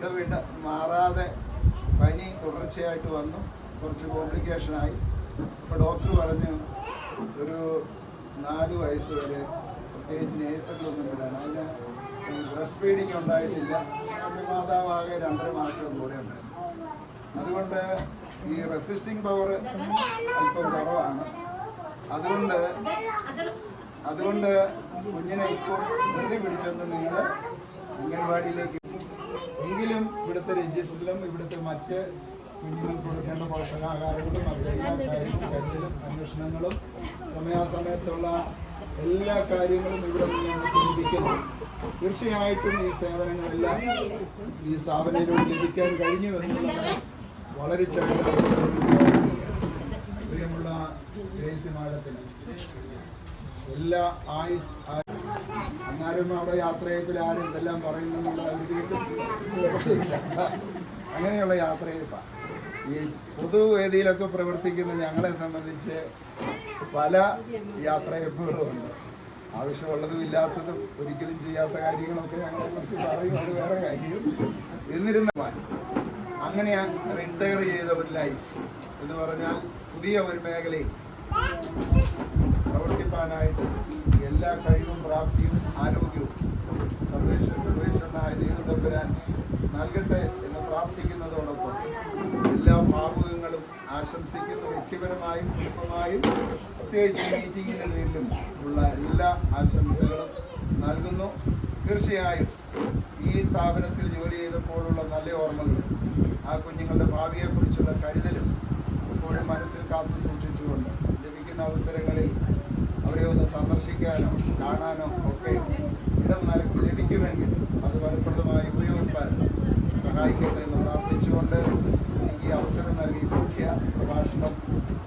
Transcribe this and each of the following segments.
ഇടവിട്ട് മാറാതെ പനി തുടർച്ചയായിട്ട് വന്നു. കുറച്ച് കോംപ്ലിക്കേഷനായി അപ്പോൾ ഡോക്ടർ പറഞ്ഞു ഒരു നാല് വയസ്സ് വരെ പ്രത്യേകിച്ച് നേഴ്സറിലൊന്നും വിടാൻ. അതിന് ബ്രസ്റ്റ് ഫീഡിങ് ഉണ്ടായിട്ടില്ല. മാതാവാകെ രണ്ടര മാസം കൂടെ ഉണ്ടായിരുന്നു അതുകൊണ്ട് ഈ റെസിസ്റ്റിംഗ് പവർ അല്പം കുറവാണ്. അതുകൊണ്ട് അതുകൊണ്ട് കുഞ്ഞിനെ ഇപ്പോൾ ധൃതി പിടിച്ചെന്ന് നിങ്ങൾ അംഗൻവാടിയിലേക്ക് എങ്കിലും ഇവിടുത്തെ രജിസ്റ്ററിലും ഇവിടുത്തെ മറ്റ് കുഞ്ഞുങ്ങൾക്ക് കൊടുക്കേണ്ട പോഷകാഹാരങ്ങളും കരുതലും അന്വേഷണങ്ങളും സമയാസമയത്തുള്ള എല്ലാ കാര്യങ്ങളും ഇവിടെ നിന്നാണ് ലഭിക്കുന്നത് ലഭിക്കുന്നു തീർച്ചയായിട്ടും ഈ സേവനങ്ങളെല്ലാം ഈ സ്ഥാപനത്തിലൂടെ ലഭിക്കാൻ കഴിഞ്ഞു എന്നുള്ളത് വളരെ ചെറിയ പ്രിയമുള്ള ഗ്രേസി മാഡത്തിന് എല്ലാ ആയുസ് അന്നാരും അവിടെ യാത്രയപ്പിൽ ആരും ഇതെല്ലാം പറയുന്നെന്നുള്ള അവർ കേട്ടും കേട്ടില്ല. അങ്ങനെയുള്ള യാത്രയപ്പാണ് ഈ പൊതുവേദിയിലൊക്കെ പ്രവർത്തിക്കുന്ന ഞങ്ങളെ സംബന്ധിച്ച് പല യാത്രയപ്പുകളും ഉണ്ട്. ആവശ്യമുള്ളതും ഇല്ലാത്തതും ഒരിക്കലും ചെയ്യാത്ത കാര്യങ്ങളൊക്കെ ഞങ്ങളെ കുറിച്ച് പറയും. അത് വേറെ കാര്യം. എന്നിരുന്നാൽ അങ്ങനെ റിട്ടയർ ചെയ്ത ഒരു ലൈഫ് എന്ന് പറഞ്ഞാൽ പുതിയ ഒരു മേഖലയിൽ പ്രവർത്തിപ്പാനായിട്ട് എല്ലാ കഴിവും പ്രാപ്തിയും ആരോഗ്യവും സർവേശ സർവേശ്വരനായ ദൈവതമ്പുരാൻ നൽകട്ടെ എന്ന് പ്രാർത്ഥിക്കുന്നതോടൊപ്പം എല്ലാ ഭാവുകങ്ങളും ആശംസിക്കുന്നു. വ്യക്തിപരമായും കുടുംബമായും പ്രത്യേകിച്ച് മീറ്റിങ്ങിന്റെ പേരിലും ഉള്ള എല്ലാ ആശംസകളും നൽകുന്നു. തീർച്ചയായും ഈ സ്ഥാപനത്തിൽ ജോലി ചെയ്തപ്പോഴുള്ള നല്ല ഓർമ്മകളും ആ കുഞ്ഞുങ്ങളുടെ ഭാവിയെക്കുറിച്ചുള്ള കരുതലും എപ്പോഴും മനസ്സിൽ കാത്തു സൂക്ഷിച്ചുകൊണ്ട് ലഭിക്കുന്ന അവസരങ്ങളിൽ അവരെ ഒന്ന് സന്ദർശിക്കാനോ കാണാനോ ഒക്കെ ഇടം നൽകി ലഭിക്കുമെങ്കിൽ അത് ഫലപ്രദമായി ഉപയോഗിക്കാൻ സഹായിക്കട്ടെ എന്ന് പ്രാർത്ഥിച്ചുകൊണ്ട് എനിക്ക് അവസരം നൽകി മുഖ്യ പ്രഭാഷണം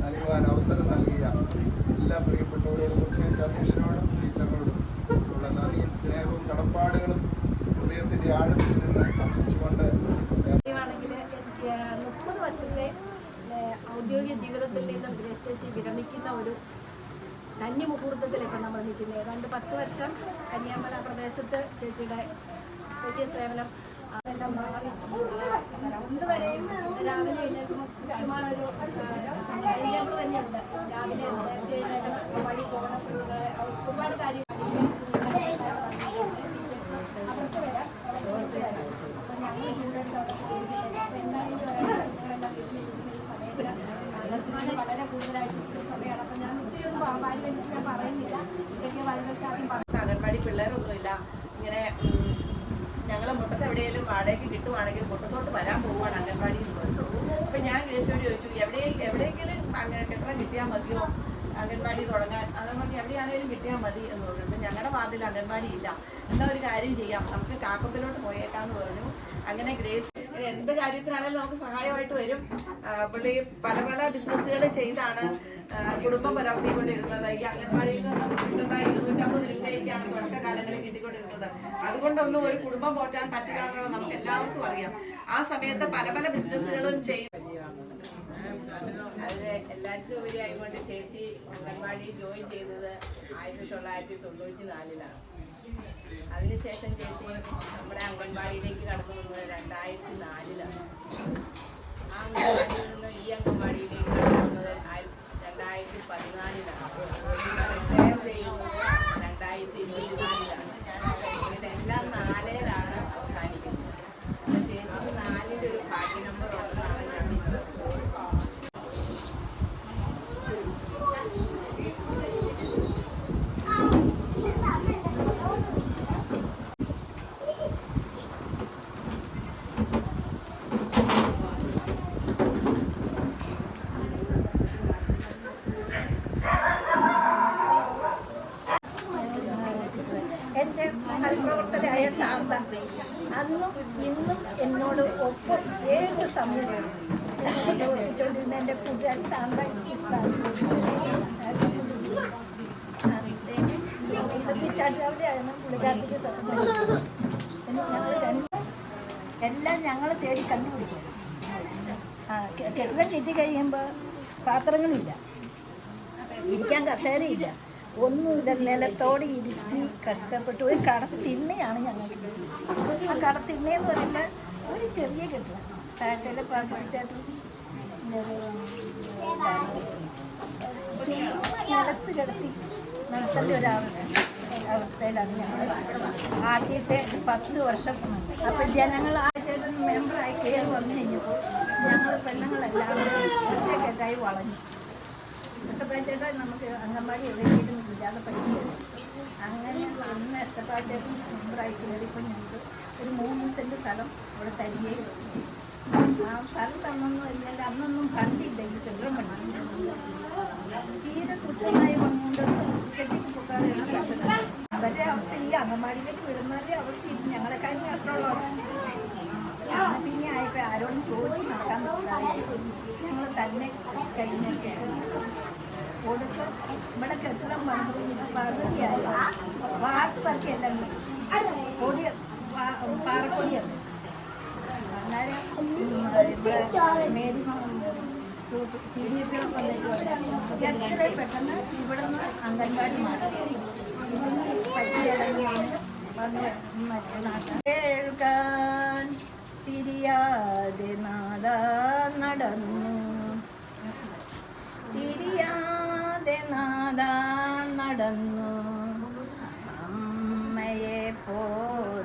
നൽകുവാൻ അവസരം നൽകിയ എല്ലാ പ്രിയപ്പെട്ടവരോടും മുഖ്യ അധ്യക്ഷനോടും ടീച്ചറിനോടും ഉള്ള നന്ദിയും സ്നേഹവും കടപ്പാടുകളും ഹൃദയത്തിന്റെ ആഴത്തിൽ നിന്ന് എനിക്ക് മുപ്പത് വർഷത്തെ ഔദ്യോഗിക ജീവിതത്തിൽ നിന്ന് ഗ്രേസ് വിരമിക്കുന്ന ഒരു ധന്യമുഹൂർത്തത്തിൽ ഇപ്പം നമ്മൾ നിൽക്കുന്നത്. ഏതാണ്ട് പത്ത് വർഷം കന്യാമല പ്രദേശത്ത് ചേച്ചിയുടെ വലിയ സേവനം. അതെല്ലാം രാവിലെ എഴുന്നേൽക്കുമ്പോൾ ഒരു ഒരുപാട് കാര്യങ്ങൾ. വരാം വളരെ കൂടുതലായിട്ട് സമയമാണ്. അപ്പം ഞാൻ ഒന്നും വാരി ഞാൻ ഇതൊക്കെ അംഗൻവാടി പിള്ളേരൊന്നുമില്ല. ഇങ്ങനെ ഞങ്ങൾ മുട്ടത്ത് എവിടെയെങ്കിലും വാടകയ്ക്ക് കിട്ടുവാണെങ്കിൽ മുട്ടത്തോട്ട് വരാൻ പോവുകയാണ് അംഗൻവാടി എന്ന് പറഞ്ഞു അപ്പം ഞാൻ ഗ്രേശോട് ചോദിച്ചു എവിടെ എവിടെയെങ്കിലും കെട്ടിടം കിട്ടിയാൽ മതിയോ? അംഗൻവാടി തുടങ്ങാൻ അതുകൊണ്ട് എവിടെയാണെങ്കിലും കിട്ടിയാൽ മതി എന്ന് പറഞ്ഞു. അപ്പം ഞങ്ങളുടെ വാർഡിൽ അംഗൻവാടി ഇല്ല. എന്താ ഒരു കാര്യം ചെയ്യാം. നമുക്ക് കാക്കപ്പിലോട്ട് പോയേക്കാന്ന് പറഞ്ഞു. അങ്ങനെ ഗ്രേസ് എന്ത് കാര്യത്തിനാണെങ്കിലും നമുക്ക് സഹായമായിട്ട് വരും. പുള്ളി പല പല ബിസിനസ്സുകൾ ചെയ്താണ്. കുടുംബം പുലർത്തിക്കൊണ്ടിരുന്നത് ഈ അംഗൻവാടിയിൽ നിന്ന് കിട്ടുന്ന ഇരുന്നൂറ്റമ്പത് രൂപയൊക്കെയാണ് തുടക്കകാലങ്ങളിൽ കിട്ടിക്കൊണ്ടിരുന്നത്. അതുകൊണ്ടൊന്നും ഒരു കുടുംബം പോറ്റാൻ പറ്റില്ല എന്നുള്ളത് നമുക്ക് എല്ലാവർക്കും അറിയാം. ആ സമയത്ത് പല പല ബിസിനസ്സുകളും ചെയ്ത്. എല്ലാത്തിനും ഉപരിയായിക്കൊണ്ട് ചേച്ചി അംഗൻവാടി ജോയിൻ ചെയ്തത് ആയിരത്തി തൊള്ളായിരത്തി തൊണ്ണൂറ്റി നാലിലാണ് അതിനുശേഷം ചേച്ചി നമ്മുടെ അംഗൻവാടിയിലേക്ക് കടന്നു വന്നത് രണ്ടായിരത്തി നാലിലാണ് ആ അംഗൻവാടിയിൽ നിന്ന് ഈ അംഗൻവാടിയിലേക്ക് കടന്നു വന്നത് ആയിരത്തി ได้ทุกปัจจุณนี่นะครับ എല്ലാം ഞങ്ങൾ തേടി കണ്ടുപിടിക്കും ആ കെട്ടിടം കിട്ടി കഴിയുമ്പോൾ പാത്രങ്ങളില്ല. ഇരിക്കാൻ കസേരയില്ല. ഒന്നുമില്ല നിലത്തോടെ ഇരുത്തി കഷ്ടപ്പെട്ടു. ഒരു കടത്തിണ്ണയാണ് ഞങ്ങൾക്ക്. ആ കടത്തിണ്ണയെന്ന് പറയുമ്പോൾ ഒരു ചെറിയ കെട്ടിടം. താഴത്തേലെ പാമ്പിച്ചാട്ടും നിലത്ത് കിടത്തി നിർത്തേണ്ട ഒരവസ്ഥ അവസ്ഥയിലാണ് ഞങ്ങൾ ആദ്യത്തെ പത്ത് വർഷം അപ്പോൾ ജനങ്ങൾ ആ ചേട്ടൻ മെമ്പറായി കയറി വന്നു കഴിഞ്ഞപ്പോൾ ഞങ്ങൾ പെണ്ണുങ്ങളെല്ലാം ഒറ്റക്കെട്ടായി വളഞ്ഞു. എസ്തപ്പാച്ചേട്ടൻ നമുക്ക് അംഗൻവാടി എവിടെയെങ്കിലും ഇല്ലാതെ പറ്റിയത് അങ്ങനെ അന്ന് എസ്തപ്പാച്ചേട്ടൻ മെമ്പറായി കയറിയപ്പോൾ ഞങ്ങൾക്ക് ഒരു മൂന്ന് സെന്റ് സ്ഥലം അവിടെ തരികയും ആ സ്ഥലം തന്നൊന്നും ഇല്ലെങ്കിൽ അന്നൊന്നും കണ്ടില്ല ഈ കെട്ടിടം പണി തീരെ തുച്ഛമായ പണിയുണ്ട് കെട്ടിപ്പൊക്കാതെ അവരുടെ അവസ്ഥ ഈ അംഗൻവാടിയിലേക്ക് വിടുന്നവരുടെ അവസ്ഥ ഇത് ഞങ്ങളെ കഴിഞ്ഞ കഷ്ടമുള്ളവരാണ് പിന്നെ ആയപ്പോൾ ആരോടും ചോദിച്ച് നടക്കാൻ പറ്റാതെ ഞങ്ങൾ തന്നെ കഴിഞ്ഞൊക്കെ കൊടുത്ത് ഇവിടെ കെട്ടിടം പണിത് പകുതിയായി വാക്ക് പറക്കിയെല്ലാം പൊടി പാറപ്പൊടിയാണ് സി ഡി എഫ് വന്നിട്ട് പെട്ടെന്ന് ഇവിടെ നിന്ന് അംഗൻവാടി മാറ്റി കേൾക്കാൻ തിരിയാതെ നാദ നടന്നു. തിരിയാതെ നാദ നടന്നു. അമ്മയെ പോലെ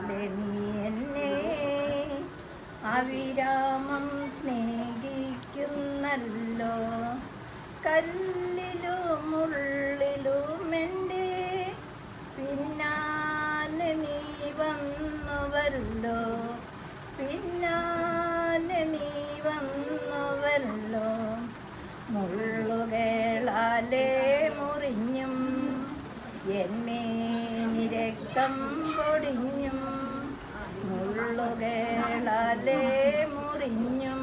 അവിരാമം സ്നേഹിക്കുന്നല്ലോ. കല്ലിലും ഉള്ളിലും എന്റെ പിന്നാലെ നീ വന്നുവല്ലോ. പിന്നാലെ നീ വന്നുവല്ലോ. മുള്ളുകളാലേ മുറിഞ്ഞും. എന്നേ നിരക്തം പൊടിഞ്ഞും. മുള്ളുകളാലേ മുറിഞ്ഞും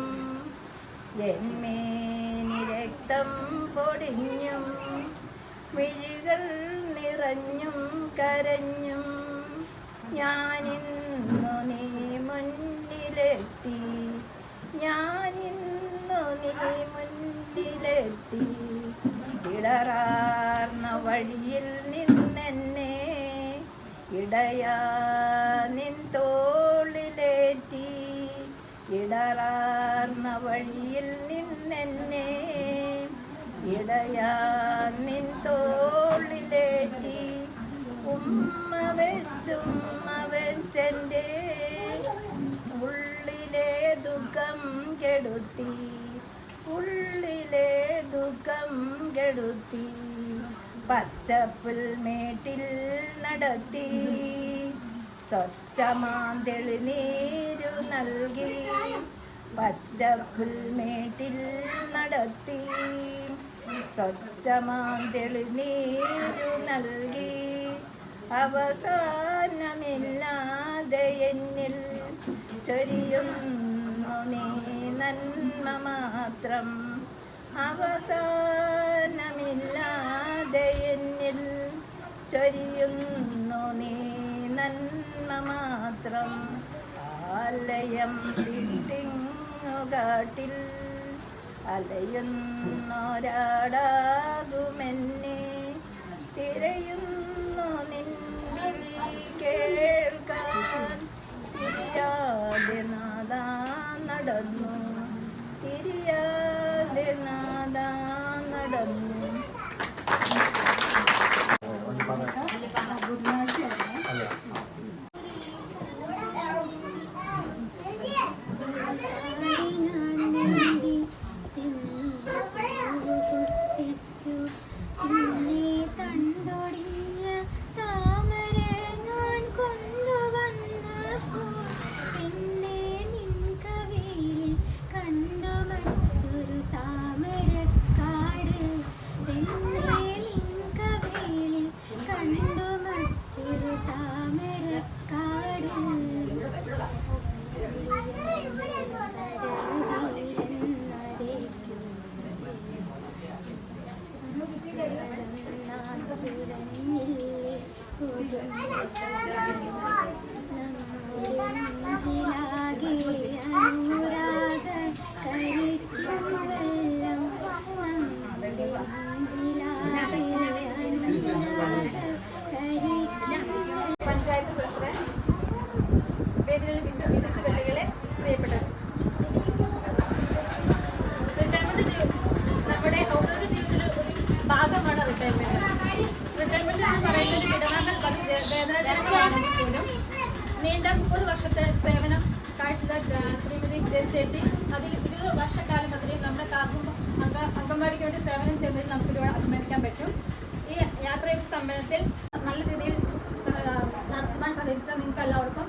എന്മേനി രക്തം പൊടിഞ്ഞും മിഴികൾ നിറഞ്ഞും കരഞ്ഞും ഞാനിന്നു നീ മുന്നിലെത്തി ഞാനിന്നു നീ മുന്നിലെത്തി. ഇളറാർന്ന വഴിയിൽ നിന്നെന്നെ ഇടയാ നിൻ തോളിലേറ്റി ഇടറാർന്ന വഴിയിൽ നിന്നെന്നെ ഇടയാ നിൻ തോളിലേറ്റി. ഉമ്മ വെച്ചുമ്മ വെച്ചെന്റെ ഉള്ളിലെ ദുഃഖം കെടുത്തി. ഉള്ളിലെ ദുഃഖം കെടുത്തി. പച്ചപ്പിൽ മേട്ടിൽ നടത്തി. സ്വച്ഛമാന്തെളി നീരു നൽകി. പച്ചപ്പുൽമേട്ടിൽ നടത്തി. സ്വച്ഛമാന്തെളി നീരു നൽകി. അവസാനമില്ലാതെ എന്നിൽ ചൊരിയുന്നു നീ നന്മ മാത്രം. അവസാനമില്ലാതെ എന്നിൽ ചൊരിയുന്നു നന്മ മാത്രം ആലയം വിട്ടിങ്ങുകാട്ടിൽ അലയുന്നൊരാടാകുമെന്നെ. തിരയുന്നു നിൻവിളി കേൾക്കാൻ. തിരിയാതെ നടന്നു. തിരിയാതെ നാദാ നടന്നു. റിട്ടയർമെന്റ് റിട്ടയർമെന്റ് നീണ്ട മുപ്പത് വർഷത്തെ സേവനം കാഴ്ച ശ്രീമതി ചേച്ചി. അതിൽ ഇരുപത് വർഷക്കാലം അതിൽ നമ്മുടെ കാർക്കുമ്പം അംഗ അംഗൻവാടിക്ക് വേണ്ടി സേവനം ചെയ്യുന്നതിൽ നമുക്ക് ഒരുപാട് അഭിമാനിക്കാൻ പറ്റും. ഈ യാത്രയുടെ സമ്മേളനത്തിൽ നല്ല രീതിയിൽ നടത്തുവാൻ സഹകരിച്ച നിങ്ങൾക്ക് എല്ലാവർക്കും